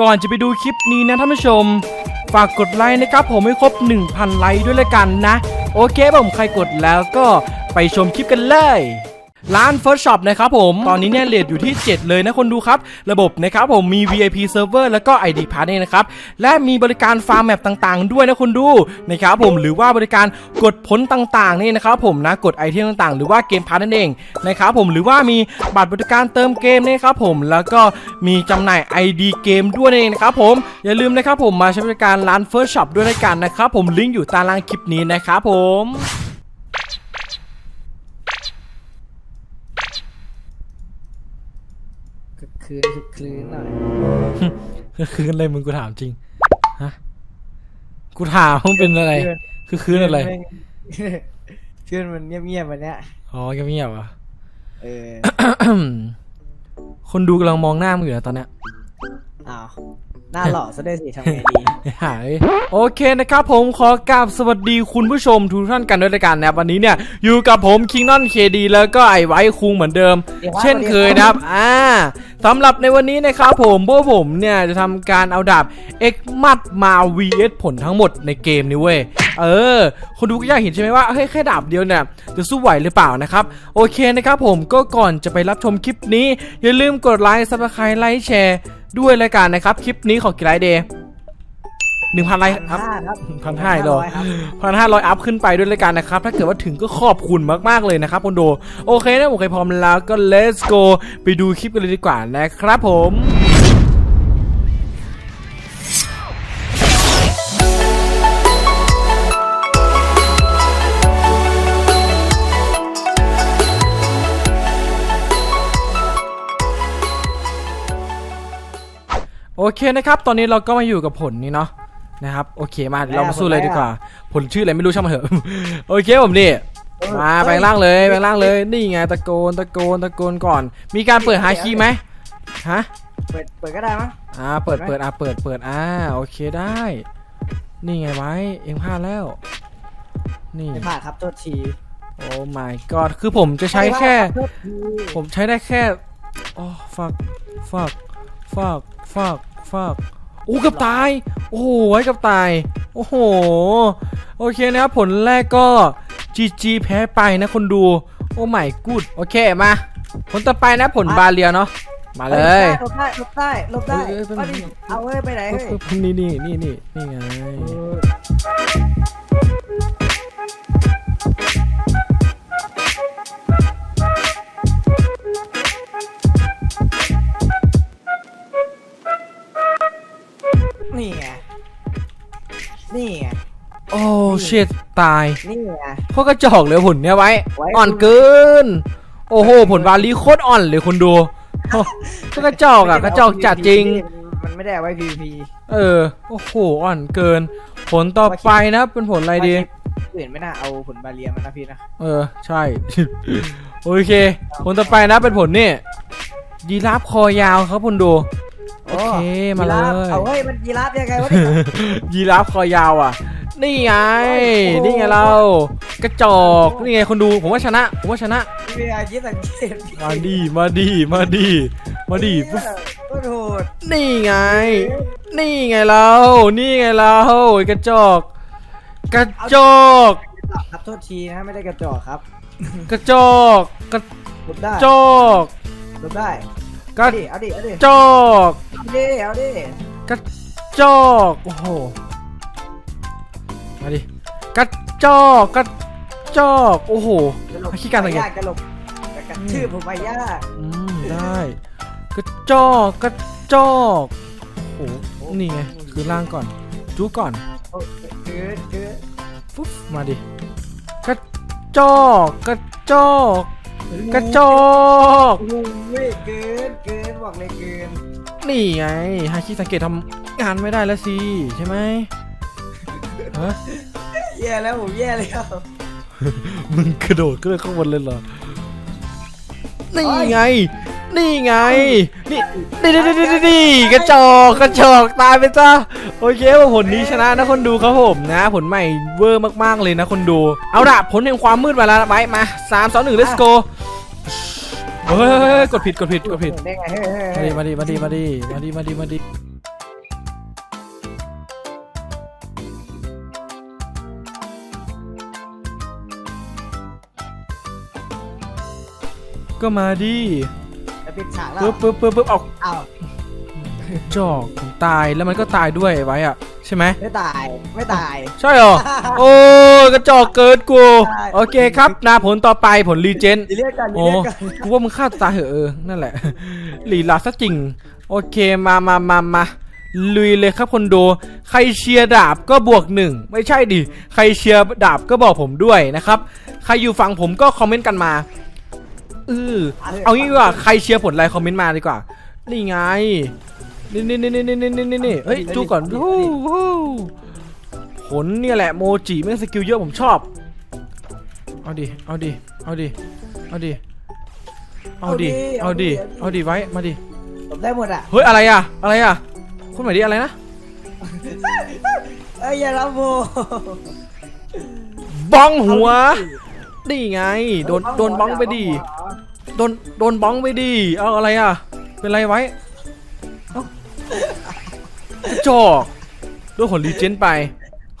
ก่อนจะไปดูคลิปนี้นะท่านผู้ชม ฝากกดไลค์นะครับผมให้ครบ 1,000 ไลค์ด้วยละกันนะ โอเคผมใครกดแล้วก็ไปชมคลิปกันเลย ร้าน First Shop นะครับผม ตอนนี้เนี่ยเลทอยู่ที่ 7 เลยนะคนดูครับ ระบบนะครับผมมี VIP Server แล้วก็ ID Pass เนี่ยนะครับ และมีบริการฟาร์มแมปต่างๆ ด้วยนะคนดูนะครับผมหรือว่าบริการกดผลต่างๆนี่นะครับผมนะกดไอเทมต่างๆ หรือว่าเกมพาร์นั่นเองนะครับผมหรือว่ามีบัตรบริการเติมเกมนะครับผมแล้วก็มีจำหน่าย ID เกมด้วยนั่นเองนะครับผมอย่าลืมนะครับผมมาใช้บริการร้าน First Shop ด้วยกันนะครับผมลิงก์อยู่ตารางคลิปนี้นะครับผม คึกคืนคึกคืนหน่อยคือคืนอะไรมึงกูถามจริง ฮะ กูถามมึงเป็นอะไร คือคืนอะไรแม่งคืนมันเงียบๆวันเนี้ยอ๋อเงียบๆอะ เออ คนดูกำลังมองหน้ามึงอยู่นะตอนเนี้ยอ้าว หน้าหล่อซะด้วยสิทำไงดีหายโอเคนะครับผมขอกราบสวัสดีคุณผู้ชมทุกท่านกันด้วยละกันนะครับวันนี้เนี่ยอยู่กับผมคิงนอนเคดีแล้วก็ไอไว้คุงเหมือนเดิม เช่นเคยนะครับอ่าสำหรับในวันนี้นะครับผมพวกผมเนี่ยจะทำการเอาดาบ X มัดมา vs ผลทั้งหมดในเกมนี้เว้ยเออคนดูก็อยากเห็นใช่ไหมว่าเฮ้ยแค่ดาบเดียวเนี่ยจะสู้ไหวหรือเปล่านะครับ โอเคนะครับผมก็ก่อนจะไปรับชมคลิปนี้ อย่าลืมกดไลค์ซับสไครต์ไลค์แชร์ ด้วยรายการนะครับ คลิปนี้ขอกี่ไลค์เดย์หนึ่งพันไลค์ครับห้าครับพันห้าเหรอครับพันห้าร้อยอัพขึ้นไปด้วยรายการนะครับ ถ้าเกิดว่าถึงก็ขอบคุณมาก ๆ เลยนะครับคุณโด โอเคนะผมเคยพร้อมแล้วก็ let's go ไปดูคลิปกันเลยดีกว่านะครับผม เคนะครับ ตอนนี้เราก็มาอยู่กับผลนี้เนาะนะครับโอเคมาเดี๋ยวเรามาสู้เลยดีกว่า ผลชื่ออะไรไม่รู้ช่างมาเถอะ โอเคผมนี่มาแปลงร่างเลยแปลงร่างเลยนี่ไงตะโกนตะโกนตะโกนก่อน มีการเปิดหาคีย์ไหมฮะเปิดเปิดก็ได้มั้งอ่าเปิดเปิดอ่าเปิดเปิดอ่าโอเคได้ นี่ไงไว้เองพลาดแล้ว นี่ไม่พลาดครับโทษทีโอ้ my god คือผมจะใช้แค่ไม่พลาดรับโทษทีผมใช้ได้แค่อ๋อฟักฟัก ฟักฟักฟักโอ้เกับตาย โอ้โหไว้เกับตาย โอ้โห โอเคนะครับ ผลแรกก็ GG แพ้ไปนะคนดู โอ้ไม่กูดโอเคมา ผลต่อไปนะผลบาเลียเนาะ มาเลยหลบได้หลบได้หลบได้เอ้ยเอ้ย เอาดิเอาเว้ยไปไหนเฮ้ยปึ๊บปึ๊บนี่นี่นี่นี่นี่ไง ชิดตายนี่ไง พวกกระจอกเลยผลเนี้ยไว้ ไว้ อ่อนเกิน โอ้โห ผลบาลีโคตรอ่อนเลยคุณดูโอ้พวกกระจอกอะกระจอกจัดจริง มันไม่ได้เอาไว้ PVP เออ โอ้โห อ่อนเกิน ผลต่อไปนะ เป็นผลอะไรดี อื่นไม่น่าเอาผลบาเลียมันนะพี่นะ เออ ใช่ โอเค ผลต่อไปนะเป็นผลนี่ยีราฟคอยาวครับคุณดู โอเค มาเลยีรฟยเอาเฮ้ย มันยีราฟยังไงวะเนี่ย ยีราฟคอยาวอะ นี่ไงโอ้โหนี่ไงเรา กระจอก นี่ไงคนดู ผมว่าชนะ ผมว่าชนะพี่อายิสังเกตมาดี มาดี มาดี มาดีปุ๊บก็โหดนี่ไง นี่ไงเรา นี่ไงเราไอ้กระจอก กระจอก ครับโทษทีนะไม่ได้กระจอกครับกระจอก กระลบได้จอก ลบได้กระเอาดิเอาดิเอาดิจอก เอาดิเอาดิกระจอก โอ้โห มาดิกระจอกกระจอกโอ้โห ขี้การสังเกตยากกระหลบกระกระชื่อผมไปยากอืมได้กระจอกกระจอกโอ้โหนี่ไงคือล่างก่อนจูก่อนโอ้คือคือฟุ๊บมาดิกระจอกกระจอกกระจอกโอ้ยเกินเกินบอกเลยเกินนี่ไงฮาคิสังเกตทำงานไม่ได้แล้วสิใช่ไหมฮะ แย่แล้วผมแย่แล้ว มึงกระโดดขึ้นไปข้างบนเลยเหรอ นี่ไง นี่ไง นี่นี่นี่นี่นี่นี่กระจอกกระจอกตายไปจ้าโอเคว่าผลนี้ชนะนะคนดูครับผมนะ ผลใหม่เวอร์มากๆเลยนะคนดู เอาละผลแห่งความมืดมาแล้วไว้มาสามสองหนึ่ง let's go เฮ้ยกดผิดกดผิดกดผิด ได้ไงเฮ้ยเฮ้ยมาเฮ้ดิยมาดิมาดิมาดิมาดิมาดิมาดิ ก็มาดิจะปิดฉากแล้วปึ๊บปึ๊บปึ๊บปึ๊บเอาอ้าวจอกผมตายแล้วมันก็ตายด้วยไว้อะใช่ไหมไม่ตายไม่ตาย ใช่เหรอ โอ้กระจอกเกินกูใช่โอเคครับนาผลต่อไปผลรีเจนเรียกกันโอ้เรียกกันกูว่ามึงฆ่าตัวตายเหอะเออนั่นแหละหลีลาซะจริง โอเคมามามามาลุยเลยครับคนดู ใครเชียร์ดาบก็บวกหนึ่งไม่ใช่ดิ ใครเชียร์ดาบก็บอกผมด้วยนะครับ ใครอยู่ฝั่งผมก็คอมเมนต์กันมา เออเอางี้ดีกว่าใครเชียร์ผลอะไรคอมเมนต์มาดีกว่า นี่ไง นี่นี่นี่นี่นี่นี่นี่นี่เฮ้ยดูก่อนโอ้โหผลเนี่ยแหละโมจิแม่งสกิลเยอะผมชอบ เอาดิ เอาดิ เอาดิ เอาดิ เอาดิ เอาดิ เอาดิไว้ มาดิ ผมได้หมดอะเฮ้ยอะไรอะอะไรอะคุณหมายดิอะไรนะ เอ้ยอย่าละโมบ้องหัว นี่ไง โดน โดนบ้องไปดิ โดนโดนบ้องไปดิเอาอะไรอะ เป็นไรไว้เอ้ากระจอกด้วยผลรีเจนไป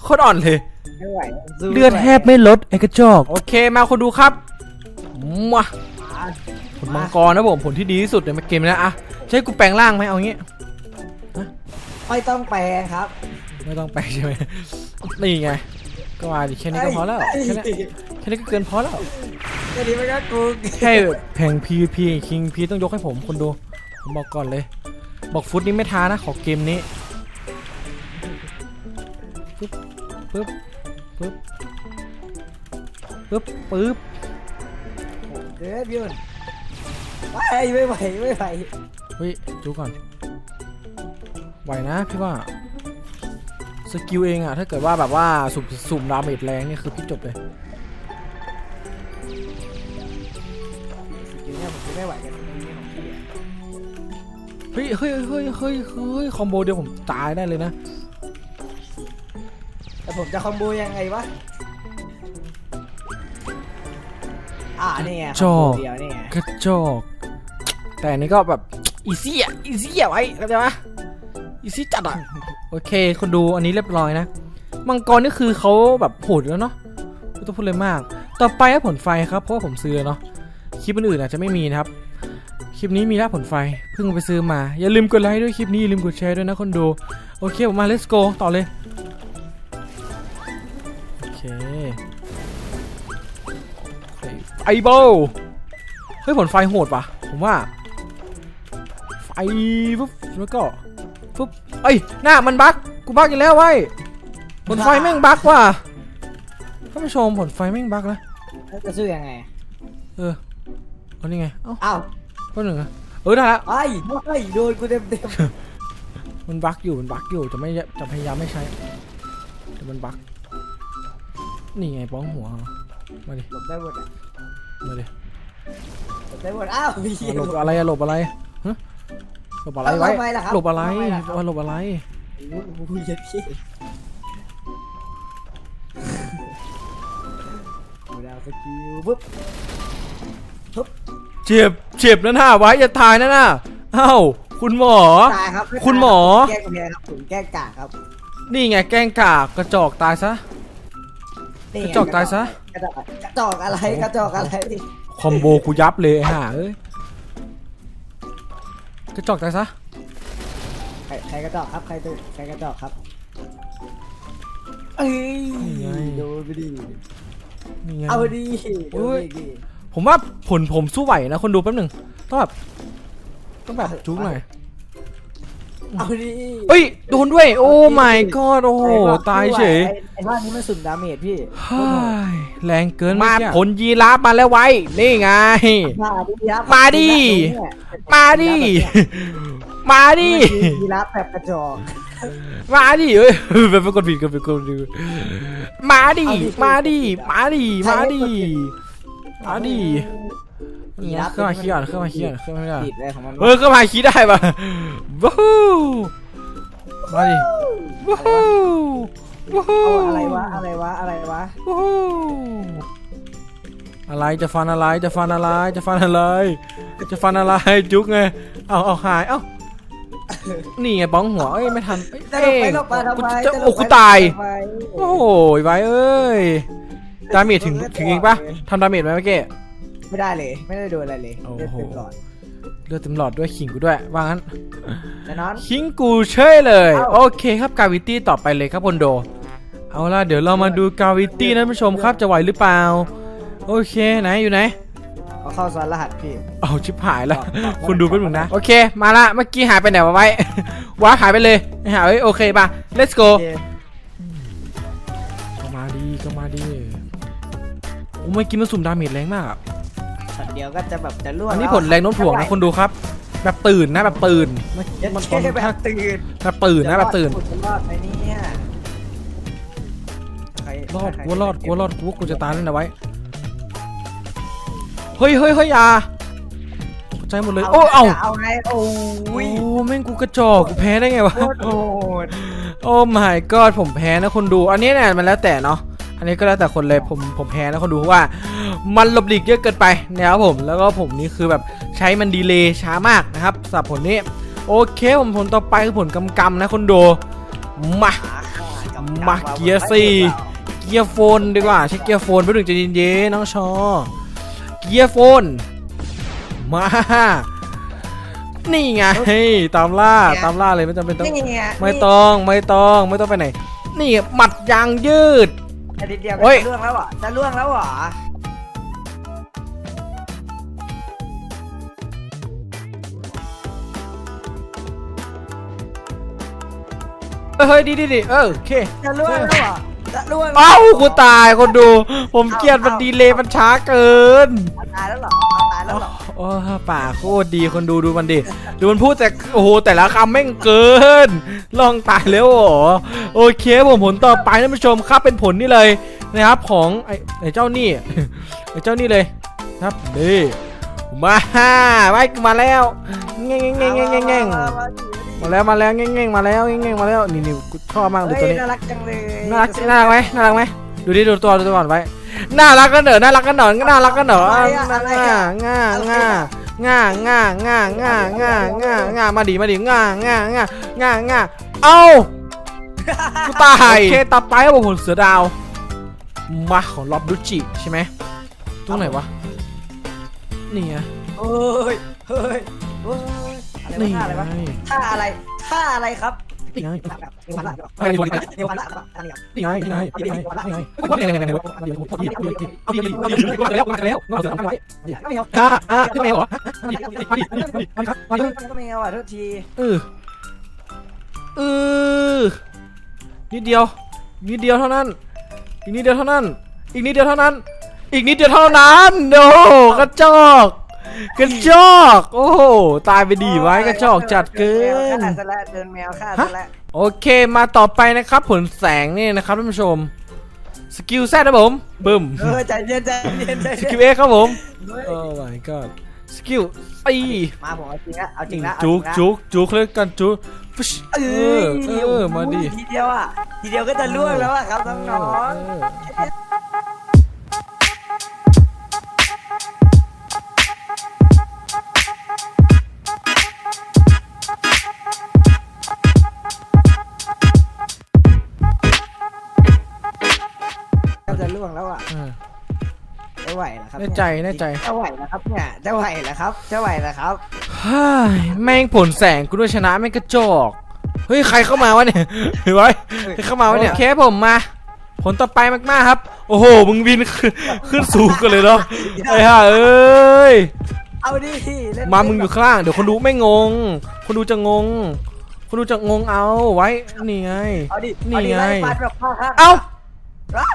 โคตรอ่อนเลย ไม่ไหวสู้เลือดแทบไม่ลดไอ้กระจอกโอเคมาคนดูครับมาผลมังกรนะผมผลที่ดีที่สุดในเกมนี้นะอะใช่กูแปลงร่างไหมเอางี้ ไม่ต้องแปลครับไม่ต้องแปลงใช่ไหมนี่ไง ก็มาดิแค่นี้ก็พอแล้วแค่นี้แค่นี้ก็เกินพอแล้ว แค่นี้มันก็กูแค่แข่ง PVP คิงพีต้องยกให้ผมคนดูผมบอกก่อนเลย บอกฟุตนี้ไม่ท้านะขอเกมนี้ปึ๊บปึ๊บปึ๊บปึ๊บปึ๊บเกิดพี่มันไม่ไม่ไหวไม่ไหวเฮ้ยดูก่อนไหวนะพี่ว่าสกิลเองอะถ้าเกิดว่าแบบว่าสุ่มสุ่มดาเมจแรงนี่คือพี่จบเลย ไม่ไหวกันตรงนี้ของพี่อะเฮ้ยเฮ้ยเฮ้ยเฮ้ยเฮ้ยคอมโบเดียวผมตายได้เลยนะแต่ผมจะคอมโบยังไงวะ อ่านี่ไงคอมโบเดียวนี่ไงกระจอกแต่อันนี้ก็แบบอีซี่อะอีซี่อะไว้เข้าใจปะอีซี่จัดอะโอเคคนดูอันนี้เรียบร้อยนะมังกรนี่คือเขาแบบโหดอยู่แล้วเนาะไม่ต้องพูดเลยมาก ต่อไปให้ผลไฟครับเพราะว่าผมซื้อเนาะ คลิปอื่นๆอาจจะไม่มีนะครับ คลิปนี้มีแล้วผลไฟ เพิ่งไปซื้อมา อย่าลืมกดไลค์ด้วยคลิปนี้อย่าลืมกดแชร์ด้วยนะคนดู โอเคผมมา let's go ต่อเลย โอเค ไอโบเฮ้ยผลไฟโหดป่ะผมว่า ไฟปุ๊บแล้วก็ปุ๊บเอ้ยหน้ามันบั๊กกูบั๊กอีกแล้วไว้ยผลไฟแม่งบั๊กว่ะท่านผู้ชมผลไฟแม่งบั๊กนะแล้วจะสู้ยังไง เออ เอานี่ไง เอ้าอ้าวก็หนึ่งอะเออได้ละไอ้ไอ้โดนกูเต็มเต็มมันบั๊กอยู่ มันบั๊กอยู่ จะไม่จะพยายามไม่ใช้แต่มันบั๊กนี่ไงป้องหัว มาดิ หลบได้หมดอะมาดิหลบได้หมด อ้าวพี่อะหลบอะไรอะหลบอะไรฮะหลบอะไรไว้ ทำไมล่ะครับหลบอะไรทำไมล่ะครับว่าหลบอะไร โอ้โหเย็ดพี่ดูดาวสกิลปุ๊บ เจ็บเจ็บนะหน้าไว้อย่าตายนะน่ะเอ้าคุณหมอ ตายครับไตายคุณหมอ แกล้งกำแพงครับผมแกล้งกากครับนี่ไงแกล้งกากกระจอกตายซะ นี่ไงกระจอกตายซะ กระจอกกระจอกอะไรกระจอกอะไรคอมโบกูยับเลยไอ้ห่าเอ้ยกระจอกตายซะใครใครกระจอกครับใครตัวใครกระจอกครับเอ้ยนี่ไงโดนไปดินี่ไง เอาดิโดโอ้นยไปดิ ผมว่าผลผมสู้ไหวนะคนดูแป๊บหนึ่งต้องแบบต้องแบบจุกหน่อยเอาดิเอ้ยโดนด้วย โอ้ my god โอ้โหตายเฉยไอ้ไอ้บ้านนี้มันสุ่มดาเมจพี่เฮ้ยแรงเกินมาผลยีราฟมาแล้วไว้ นี่ไง มาดิครับมาดิมาดิ มาดิยีราฟแบบกระจอกมาดิเอ้ยเป็นเป็นคนผิดกันเป็นคนผิดมาดิ มาดิ มาดิ มาดิ มาดิยีราฟเครื่องมาขี้อ่อนเครื่องมาขี้อ่อนเครื่องมาขี้อ่อนติดเลยของมันเออเครื่องมาขี้ได้ปะวู้ฮู้มาดิวู้ฮู้วู้ฮู้เอาอะไรวะอะไรวะอะไรวะวู้ฮู้อะไรจะฟันอะไรจะฟันอะไรจะฟันอะไร จะฟันอะไรจุกไงเอาเอาหายเอ้านี่ไงบ้องหัวเอ้ยไม่ทันเอ้ยจะหลบไปหลบมาทำไมจะจะหลโอ้บไปกูตายทำไมโอ้ยไว้เอ้ย ดาเมจถึงถึงเองปะทำดาเมจไหมเมื่อกี้ ไม่ได้เลย ไม่ได้โดนอะไรเลยโอ้เลือดโหเต็มหลอดเลือดเต็มหลอดด้วยขิงกูด้วยว่างั้น แน่นอนขิงกูเช่ยเลย เอ้า โอเคครับกาวิตี้ต่อไปเลยครับคนโด เอาล่ะ เดี๋ยวเรามาดูกาวิตี้นะท่านผู้ชมครับจะไหวหรือเปล่า โอเคไหนอยู่ไหนเขาเข้าซ้อนรหัสพี่ เอาชิบหายแล้วบอกบอกคุณดูเป็นหนึ่งนะ โอเค มาละเมื่อกี้หายไปไหนวะไว้ ว้าหายไปเลยหายเอ้ยโอเคป่ะ let's go โอเค เมื่อกี้มันสุ่มดาเมจแรงมากอะช็อตเดียวก็จะแบบจะล่วงอันนี้แล้วผลแรงโน้มถ่วงนะคนดูครับ แบบตื่นนะแบบตื่นมันยัดมันแค่แบบตื่นแบบตื่นนะแบบตื่น จะรอดไหมเนี่ยใครอดใคกูว่ารอดกูว่ารอดกูว่ากูจะตายแล้วนะไว้ เฮ้ยเฮ้ยเฮ้ยอยาตกใจหมดเลย โอ้เอ้าเอาไงโอ้โอ้ยแม่งกูกระจอกกูแพ้ได้ไงวะ โคตรโหดโอ้ my god ผมแพ้นะคนดู อันนี้เนี่ยมันแล้วแต่เนาะ อันนี้ก็แล้วแต่คนเลยผมผมแพ้นะคนดูเพราะว่า มันหลบหลีกเยอะเกินไปนะครับผมแล้วก็ผมนี่คือแบบใช้มันดีเลย์ช้ามากนะครับสำหรับผลนี้โอเคผมผลต่อไปคือผลกำกำนะคนดูมามาเกียร์สี่เกียร์โฟนดีกว่าใช้เกียร์โฟนไปถึงใจะเย็นๆน้องชอเกียร์โฟนมานี่ไงตามล่าตามล่าเลยไม่จำเป็นต้องนี่ไงไม่ต้องไม่ต้องไม่ต้องไปไหน นี่หมัดยางยืด อันนี้เดียวโอ้ก็ยจะล่วงแล้วเหรอจะล่วงแล้วเหรอเออเฮ้ยดีดีดีเออโอเคจะล่วงแล้วเหรอจะล่วงแล้วเอ้าหรกูตายคนดู ผมเกลียดมันดีเลยมันช้าเกินเอาตายแล้วเหรอเอาตายแล้วเหรอ โอ้ป่าโคตรดีคนดูดูมันดิ ดูมันพูดแต่โอ้โหแต่ละคำแม่งเกิน ลองตายแล้วเหรอโอเคผมผลต่อไปท่านผู้ชมครับเป็นผลนี่เลยนะครับของไอ้ไอ้เจ้านี่ไอ้เจ้านี่เลยนะครับนี่มาไว้มาแล้วเง่งเง่งเง่งเง่งเง่งอามามามาแล้วมาแล้วเง่งเง่งมาแล้วเง่งเง่งมาแล้วนี่นี่กูชอบมากเลยเฮ้ยตัวนี้น่ารักจังเลยน่ารักน่ารักไหมน่ารักไหมดูดิดูตัวดูตัวก่อนไว้ น่ารักกันเหรอน่ารักกันเหรอน่ารักกันเหรออะง่าง่าง่าง่าง่าง่าง่าง่าง่าง่ามาดิมาดิง่าง่าง่าง่าง่าเอ้ากูตายโอเคต่อไปครับผมผลเสือดาวมาของล็อบดุจิใช่ไหมตรงไหนวะนี่ไงเฮ้ยเฮ้ยเฮ้ยอะไรนี่วะไงท่าอะไรวะท่าอะไรท่าอะไรครับ นี่ไงเดี๋ยววันละอะไรดีวะเดี๋ยววันละอันนี้นี่ไงนี่ไงนี่ไงนี่ไงนี่ไงนี่ไงเอาดีเอาดีเอาดีแล้วมาแล้วงอเสือทำไว้ไม่เอาอ่าอ่าขึ้นมาเหรอมาดิมาดิมาดิมาดิก็ไม่เอาอะโทษทีเออเออนิดเดียวนิดเดียวเท่านั้นอีกนิดเดียวเท่านั้นอีกนิดเดียวเท่านั้นอีกนิดเดียวเท่านั้นโอ้กระจอก กระจอก โอ้โหตายไปดีไว้กระจอกจัดเกิน ฆ่าซะแล้วเดินแมวฆ่าซะแล้วโอเคมาต่อไปนะครับ ผลแสงนี่นะครับท่านผู้ชม สกิลแซดนะผมบึ้มเออใจเย็นใจเย็นใจสเย็นกิลเอครับผมเฮ้ยโอ้ my god สกิลตีมาผมเอาจริงละเอาจริงละจุกจุกจุกเลยกันจุกฟึชเอเอออเออมาดิทีเดียวอะทีเดียวก็จะล่วงแล้วอะครับน้องเออ แล้วอะเออจะไหวเหรอครับแน่ใจแน่ใจ จะไหวเหรอครับเนี่ยจะไหวเหรอครับจะไหวเหรอครับ เฮ้ยแม่งผลแสงกูด้วยชนะแม่งกระจอกเฮ้ยใครเข้ามาวะเนี่ยเห็นไหมใครเข้ามาวะเนี่ยโอเคผมมา ผลต่อไปมากๆครับ โอ้โหมึงบินขึ้นขึ้นสูงกันเลยเนาะไอ้ห่าเอ้ยเอาดิเล่นมามึงอยู่ข้างล่างเดี๋ยวคนดูไม่งง คนดูจะงง คนดูจะงงเอาไว้นี่ไง เอาดินี่เอาดิไงไล่ฟันแบบพ่อครับเอ้าอะ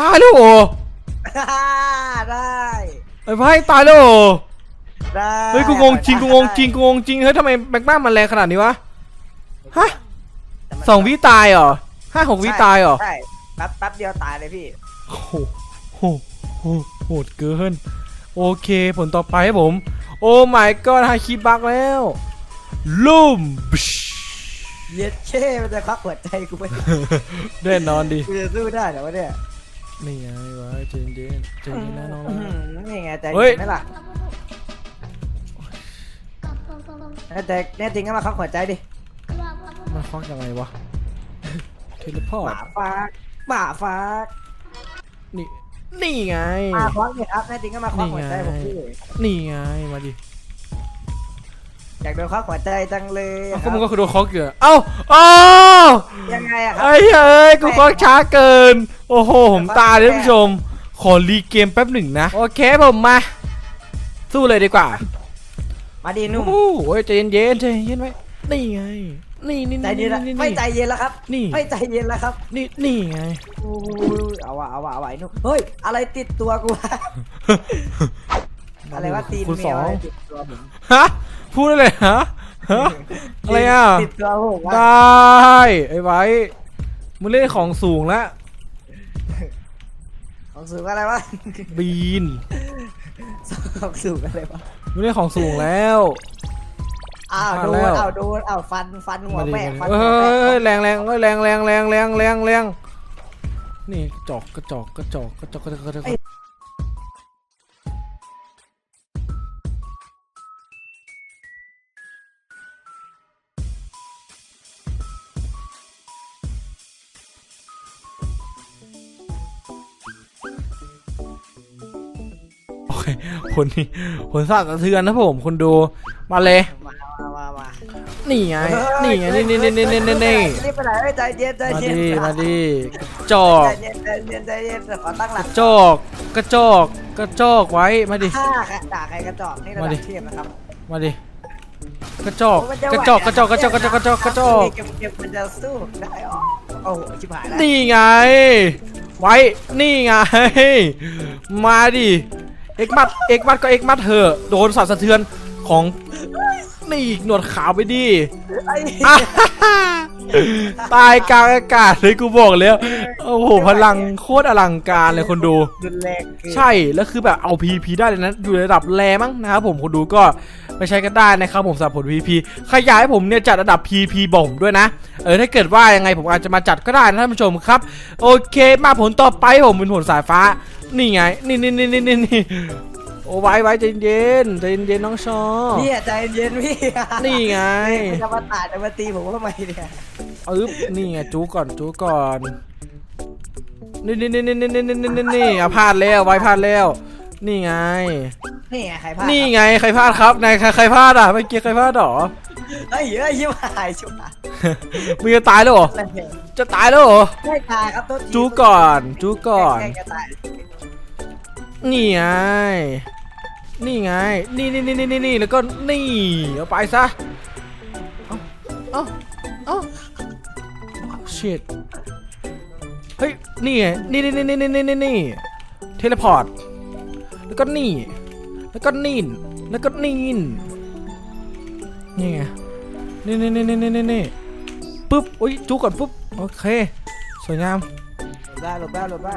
ตายแล้วเหรอได้ไอ้ไพ่ตายแล้วเหรอได้เฮ้ยกูงงจริงกูงงจริงกูงงจริงเฮ้ยทำไมแบกบ้ามันแรงขนาดนี้วะฮะสองวิตายเหรอห้าหกวิตายเหรอใช่แป๊บแป๊บเดียวตายเลยพี่โอ้โหโหโหโหดเกินโอเคผลต่อไปครับผม โอ้ my god ฮาคิบักแล้วลุ่มบิชเย็ดเช่มันจะควักหัวใจกูไปแน่นอนดิกูจะสู้ได้เหรอวะเนี่ย นี่ไงวะเจนเจนเจนนะน้องอื้อหือนี่ไงใจเฮ้ย จริงไหมล่ะแน่ใจแน่จริงก็มาควักหัวใจดิ มันฟักยังไงวะ เทเลพอหร์ต มาฟากหมาฟากนี่ นี่ไง มาคว้าเนี่ยครับแน่จริงก็มาคว้าหัวใจผมพี่นี่ไง มาดิอยากโดนคว้าหัวใจจังเลยคก็รับมึงก็คือโดนเคอเกือเอ้าเอ้ายังไงอะครับไอ้เอ้ย กูเคอช้าเกิน โอ้โห ผมตายเลยท่านผู้ชม ขอรีเกมแป๊บหนึ่งนะ โอเคผมมา สู้เลยดีกว่ามาดีนุ่มโอ้โหใจเย็นๆใจเย็นไว้นี่ไง นี่นี่ใจเย็นละไม่ใจเย็นแล้วครับ นี่ไม่ใจเย็นแล้วครับ นี่นี่ไงอู้เอาวะเอาวะเอาวะไอ้นุ่มเฮ้ยอะไรติดตัวกูวะอะไรว่าตีนคุณแมสอวงอะไรติดตัวผมฮะพูดได้เลยฮะฮะอะไรอะติดตัวผมวะได้ไอ้ไว้มึงเล่นของสูงแล้ว ของสูงอะไรวะบีนของสูงอะไรวะมึงเล่นของสูงแล้วอ้าวมาโดแล้นวอ้าวโดนอ้าวฟันฟันหัวมาดิแม่ฟันเฮ้หัวแม่ยแรงแรงเฮ้ยแรงแรงแรงแรงแรงแรงนี่กระจอกกระจอกกระจอกกระจอกกระจอก กระจอกโอเคคนนี้คนสาดสะเทือนนะผมคนดูมาเลยมามามามานี่ไง นี่ไง นี่นี่นี่นี่นี่นี่นี่รีบไปไหนเอ้ยใจเย็นใจมาเย็นดิมาดิจอกใจเย็นใจเย็นใจเย็นขอตั้งหลักจอกกระจอกกระจอกไว้มาดิ ฆ่าค่ะด่าใครกระจอกนี่ระมาดัดิบเทียมนะครับมาดิกระจอกโมันจะกระจอกกระจอกกระจอกกระจอกกระจอกกระจอกเก็บเก็บมันจะสู้ได้หรอโอ้โหชิบหายแล้วนี่ไง ไว้ นี่ไง มาดิ เอ็กมัดเอ็กมัดก็เอ็กมัดเถอะโดนสั่นสะเทือนของนี่หนวดขาวไปดิไอ้อะตายกลางอากาศเลยกูบอกเลยโอ้โหพลังโคตรอลังการเลยคนดู รุนแรงเกิน ใช่แล้วคือแบบเอา PP ได้เลยนะอยู่ในระดับแรมั้งนะครับผมคนดูก็ ไปใช้กันได้นะครับผมสำหรับผล PP ใครอยากให้ผมเนี่ยจัดระดับ PP บอกผมด้วยนะ เออถ้าเกิดว่ายังไงผมอาจจะมาจัดก็ได้นะท่านผู้ชมครับ โอเคมาผลต่อไปผมเป็นผลสายฟ้า นี่ไง นี่นี่นี่นี่นี่นี่โอ้ไว้ไว้ใจเย็นใจเย็นน้องชอเนี่ยใจเย็นพี่นี่ไงมันจะมาตาดจะมาตีผมว่าทำไมเนี่ยอึ๊บนี่ไงจูก่อนจูก่อน นี่นี่นี่นี่นี่นี่นี่นี่นี่อะพลาดแล้วไว้พลาดแล้ว นี่ไง นี่ไงใครพลาดนี่ไงใครพลาดครับนายใครใครพลาดอะเมื่อกี้ใครพลาดหรอเฮ้ยเฮ้ยชิบหายชิบหายมึงจะตายแล้วเหรออะไรเนี่ยจะตายแล้วเหรอไม่ตายครับโทษทีจูก่อนจูก่อนแกล้งจะตายนี่ไง นี่ไงนี่นี่นี่นี่นี่นี่แล้วก็นี่เอาไปซะเอ้าเอ้าเอ้า shit เฮ้ย นี่ไง นี่นี่นี่นี่นี่นี่นี่เทเลพอร์ต แล้วก็นี่ แล้วก็นี่นแล้วก็นี่นนี่ไงนี่นี่นี่นี่นี่นี่ปุ๊บอุ้ยจูก่อนปุ๊บโอเคสวยงามหลบได้หลบได้หลบได้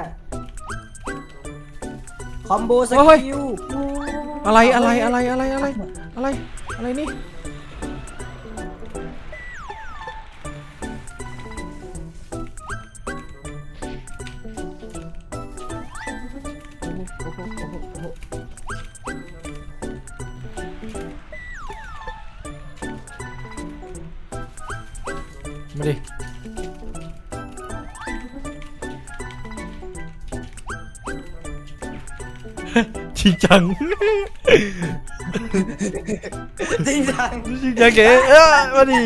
คอมโบสเฮ้ยกิลอะไรอะไรอะไรอะไรอะไรอะไรอะไรนี่ จริงจังจริงจังจริงจังเก๋เออมาดิ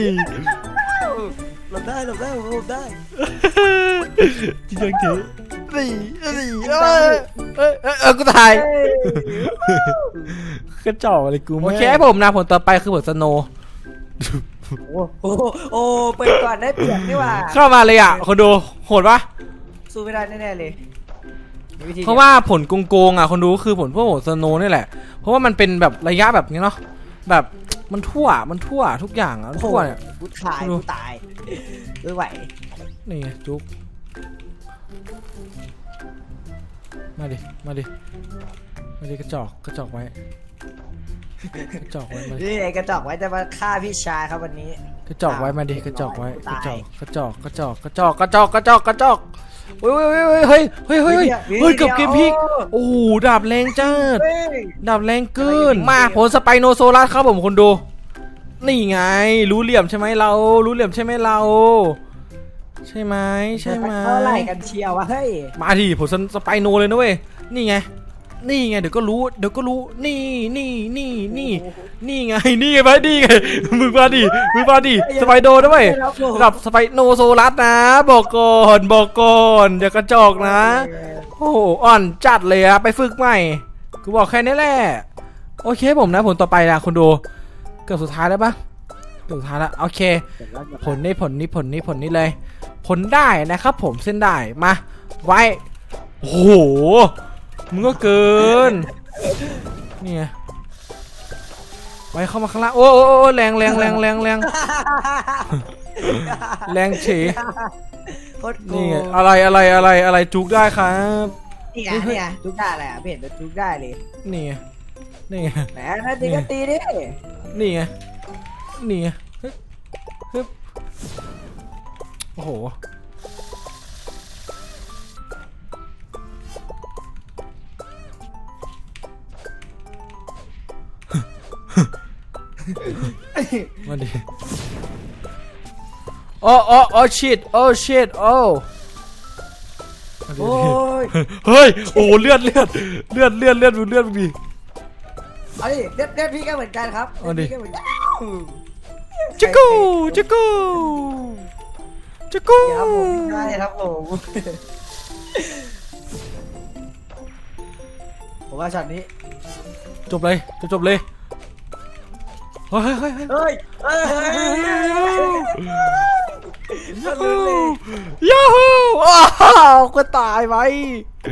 หลบได้หลบได้ผมหลบได้จริงจังเก๋นี่นี่เออเออเออเออกูตายเฮ้ยกระจอกอะไรกูโอเคให้ผมนะผลต่อไปคือผลสโนว์โอ้โหโอ้เปิดก่อนได้เปรียบนี่หว่าเข้ามาเลยอะคนดูโหดปะสู้ไม่ได้แน่ๆเลยมี วิธีเพราะว่าผลโกงๆอะคนดูคือผลพวกผลสโนว์นี่แหละ เพราะว่ามันเป็นแบบระยะแบบนี้เนาะแบบมันทั่วมันทั่วทุกอย่างอะโอ้โหทั่วเนี่ย กูตายดูกูตายไม่ไหวนี่ไงจุ๊บมาดิ มาดิ มาดิกระจอกกระจอกไว้ กระจอกไว้มาดินี่ไอ้กระจอกไว้จะมาฆ่าพี่ชายครับวันนี้ กระจอกไว้มาดิกระจอกไว้กระตายจอกกระจอกกระจอกกระจอกกระจอกกระจอกกระจอก เฮ้ยเฮ้ยเฮ้ยเฮ้ยเฮ้ยเฮ้ยกือบเกมพลิโอ้โหดาบแรงจ้าดาบแรงเกินมาผลสไปโนโซลัสครับผมคนดู นี่ไง รู้เหลี่ยมใช่ไหมเรา รู้เหลี่ยมใช่ไหมเรา ใช่ไหมใช่ไหมเท่าไหร่กันเชียววะเฮ้ยมาดิผลสไปโนเลยนะเว้ยนี่ไง นี่ไงเดี๋ยวก็รู้เดี๋ยวก็รู้นี่นี่นี่นี่นี่ไงนี่ไงไปนี่ไงมึงมาดิมึงมาดิสไปโดด้วยระดับสไปโนโซลัสนะบอกก่อนบอกก่อนอย่ากระจอกนะ โอ้โหอ่อนจัดเลยอะไปฝึกใหม่กูบอกแค่นี้แหละโอเคผมนะผลต่อไปนะคุณดูเกือบสุดท้ายแล้วปะเกือบสุดท้ายแล้วโอเค ผลนี้ผลนี้ผลนี้ผลนี้เลย ผลได้นะครับผมเส้นได้มาไว้โอ้โห มึงก็เกินนี่ไงไว้เข้ามาข้างล่างโอ้โอ้โอ้แรงแรงแรงแรงแรงแรงเฉยโคตรโกนี่ไงอะไรอะไรอะไรอะไรจุกได้ครับ นี่ไงนี่ไงทุกได้เลยอะไม่เห็นจะทุกได้เลยนี่ไงนี่ไง แหมถ้าตีก็ตีดินี่ไง นี่ไงฮึบฮึบโอ้โห มาดิโอ้โอ้โอ้ชิตโอ้ชิตโอ้มาดิโอ้ยเฮ้ยโอ้เลือดเลือดเลือดเลือดเลือดดูเลือดมึงดิเอาดิเด็ดเด็ดพี่ก็เหมือนกันครับเอาดิพี่ก็เหมือนกันจิกกูจิกกูจิกกูเดี๋ยวครับผมได้ครับผมผมว่าช็อตนี้จบเลยจะจบเลย เฮ้ยเฮ้ยเฮ้ยเฮ้ยเฮ้ยเฮ้ยเฮ้ยเฮ้ยเฮ้ยยูฮูยูฮูอ้าวก็ตายไป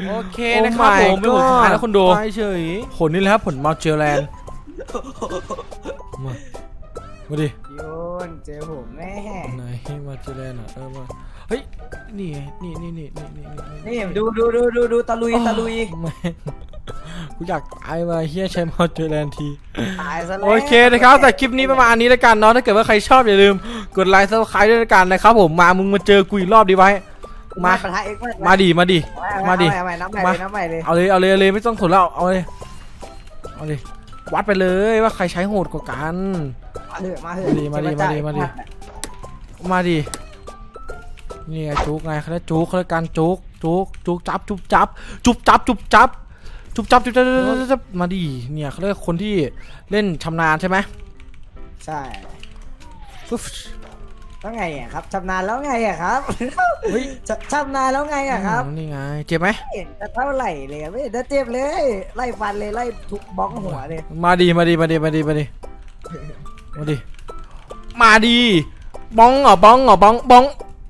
โอเคนะครับผมเป็นผลสุดท้ายแล้วคนดูตายเฉยผลนี่แหละครับผลมาเจอแลนด์มามาดิโยนเจอผมแม่ไหนมาเจอแลนด์อะเออมาเฮ้ยนี่ไงนี่นี่นี่นี่นี่นี่ดูดูดูดูดูตะลุยตะลุยแม่ง กูอยากตายมาเฮียใช้มาเจอแลนด์ที ตายซะแล้ว โอเคนะครับแต่คลิปนี้ประมาณนี้แล้วกันเนาะถ้าเกิดว่าใครชอบอย่าลืม กดไลค์ซับสไครต์ด้วยแล้วกันนะครับผมมามึงมาเจอกูอีกรอบดีไว้ มา ปะทะเอ็กซ์มาดิมาดิมาดิ เอาใหม่น้ำใหม่เลยน้ำใหม่เลยเอาเลยเอาเลยเอาเลยไม่ต้องทนแล้วเอาเลยเอาเลยวัดไปเลยว่าใครใช้โหดกว่ากันมาเถอะมาเถอะมาดิมาดิมาดิมาดิ มาดินี่ไงจุกไงเขาเรียกจุกเขาเรียกการจุกจุกจุกจับจุบจับจุบจับจุบจับ จุบจับจุบจับจุบจับจุบจับมาดิเนี่ยเขาเรียกคนที่เล่นชำนาญใช่ไหมใช่ฟึ๊บแล้วไงอะครับชำนาญแล้วไงอะครับเฮ้ยชชำนาญแล้วไงอะครับนี่ไงเจ็บไหมไม่เห็นจะเท่าไหร่เลยอะไม่เห็นจะเจ็บเลยไล่ฟันเลยไล่ทุกบ้องหัวเลยมาดีมาดีมาดีมาดีมาดีมาดีมาดีบ้องเหรอบ้องเหรอบ้องบ้อง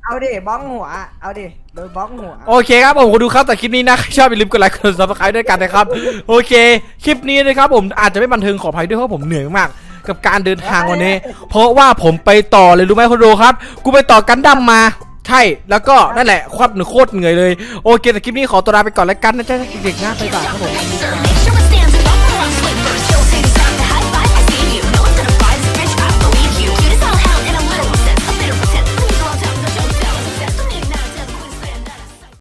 เอาดิบ้องหัว เอาดิ โดยบ้อกหัว โอเคครับผมขอดูครับแต่คลิปนี้นะใครชอบอย่าลืมกดไลค์กดซับสไครต์ด้วยกันนะครับ โอเค คลิปนี้นะครับผมอาจจะไม่บันเทิงขออภัยด้วยเพราะผมเหนื่อยมากกับการเดินทางวันนี้ เพราะว่าผมไปต่อเลยรู้ไหมคุณดูครับ กูไปต่อกันดั้มมา ใช่ แล้วก็นั่นแหละควบหนึ่งโคตรเหนื่อยเลย โอเคแต่คลิปนี้ขอตัวลาไปก่อนแล้วกันนะจ๊ะเด็กๆนะไปก่อนครับผม